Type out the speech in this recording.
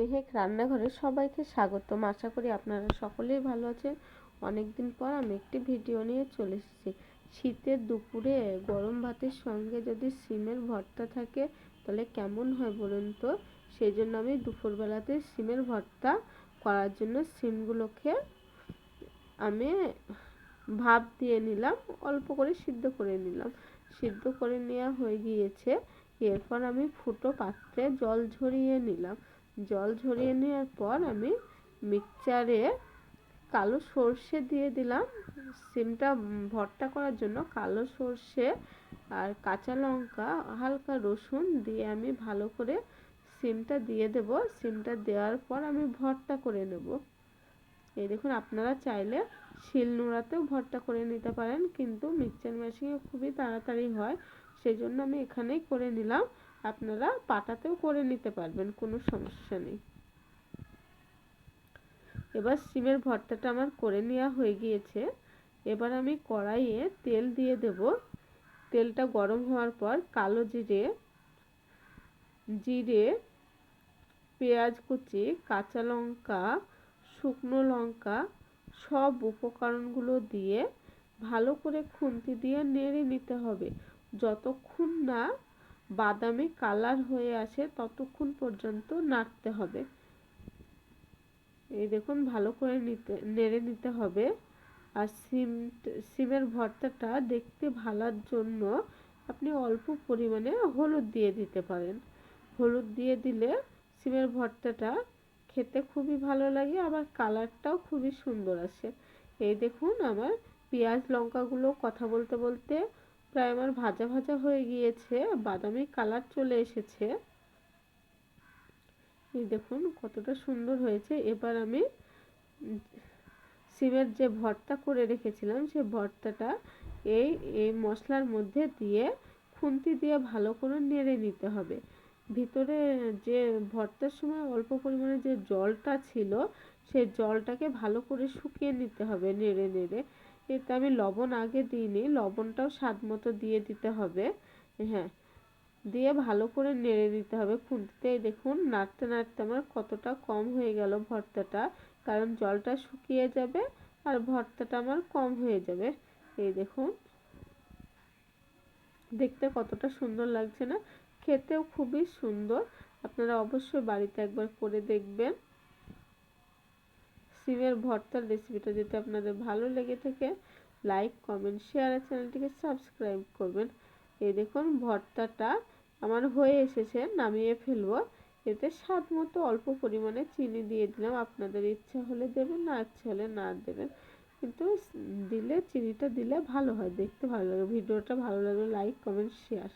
মেহেক রান্নাঘরে সবাইকে স্বাগতম। আশা করি আপনারা সকলেই ভালো আছেন। অনেক দিন পর আমি একটি ভিডিও নিয়ে চলে এসেছি। শীতের দুপুরে গরম ভাতের সঙ্গে যদি সিমের ভর্তা থাকে, তাহলে কেমন হয় বলুন তো? সেই জন্য আমি দুপুরবেলাতে সিমের ভর্তা করার জন্য সিমগুলোকে আমি ভাপ দিয়ে নিলাম, অল্প করে সিদ্ধ করে নিলাম। সিদ্ধ করে নেওয়া হয়ে গিয়েছে। এরপর আমি ফুটো পাত্রে জল ঝরিয়ে নিলাম। জল ঝরিয়ে নেওয়ার পর আমি মিক্সচারে কালো সর্ষে দিয়ে দিলাম। সিমটা ভর্তা করার জন্য কালো সর্ষে আর কাঁচা লঙ্কা, হালকা রসুন দিয়ে আমি ভালো করে সিমটা দিয়ে দেব। সিমটা দেওয়ার পর আমি ভর্তা করে নেব। এই দেখুন, আপনারা চাইলে শিল নোড়াতেও ভর্তা করে নিতে পারেন, কিন্তু মিক্সচার মেশিনে খুবই তাড়াতাড়ি হয় সেই জন্য আমি এখানেই করে নিলাম। আপনারা পাটাতেও করে নিতে পারবেন, কোনো সমস্যা নেই। এবার সিমের ভর্তাটা আমার করে নেওয়া হয়ে গিয়েছে। এবার আমি কড়াইয়ে তেল দিয়ে দেব। তেলটা গরম হওয়ার পর কালো জিরে জিরে, পেঁয়াজ কুচি, কাঁচা লঙ্কা, শুকনো লঙ্কা, সব উপকরণগুলো দিয়ে ভালো করে খুন্তি দিয়ে নেড়ে নিতে হবে। যতক্ষণ না বাদামি কালার হয়ে আসে ততক্ষণ পর্যন্ত নাড়তে হবে। এই দেখুন, ভালো করে নিতে, নেড়ে নিতে হবে। আর সিম, সিমের ভর্তাটা দেখতে ভালার জন্য আপনি অল্প পরিমাণে হলুদ দিয়ে দিতে পারেন। হলুদ দিয়ে দিলে সিমের ভর্তাটা খেতে খুবই ভালো লাগে, আবার কালারটাও খুবই সুন্দর আসে। এই দেখুন, আমার পেঁয়াজ লঙ্কাগুলো কথা বলতে বলতে প্রায় আমার ভাজা ভাজা হয়ে গিয়েছে, বাদামি কালার চলে এসেছে। এই দেখুন কতটা সুন্দর হয়েছে। এবার আমি সিমের যে ভর্তা করে রেখেছিলাম সেই ভর্তাটা এই এই মশলার মধ্যে দিয়ে খুন্তি দিয়ে ভালো করে নেড়ে নিতে হবে। ভিতরে যে ভর্তার সময় অল্প পরিমাণে যে জলটা ছিল সেই জলটাকে ভালো করে শুকিয়ে নিতে হবে নেড়ে নেড়ে। এতে আমি লবণ আগে দিইনি লবণটাও স্বাদ মতো দিয়ে দিতে হবে। হ্যাঁ দিয়ে ভালো করে নেড়ে দিতে হবে খুন্তিতে। দেখুন, নাড়তে নাড়তে আমার কতটা কম হয়ে গেল ভর্তাটা। কারণ জলটা শুকিয়ে যাবে আর ভর্তাটা আমার কম হয়ে যাবে। এই দেখুন, দেখতে কতটা সুন্দর লাগছে না? খেতেও খুবই সুন্দর। আপনারা অবশ্যই বাড়িতে একবার করে দেখবেন। সিমের ভর্তার রেসিপিটা যদি আপনাদের ভালো লেগে থাকে লাইক কমেন্ট শেয়ার আর চ্যানেলটিকে সাবস্ক্রাইব করবেন। এই দেখুন ভর্তাটা আমার হয়ে এসেছে, নামিয়ে ফেলব। এতে স্বাদ মতো অল্প পরিমাণে চিনি দিয়ে দিলাম। আপনাদের ইচ্ছা হলে দেবেন, না ইচ্ছা হলে না দেবেন। কিন্তু দিলে, চিনিটা দিলে ভালো হয়, দেখতে ভালো লাগে। ভিডিওটা ভালো লাগলে লাইক কমেন্ট শেয়ার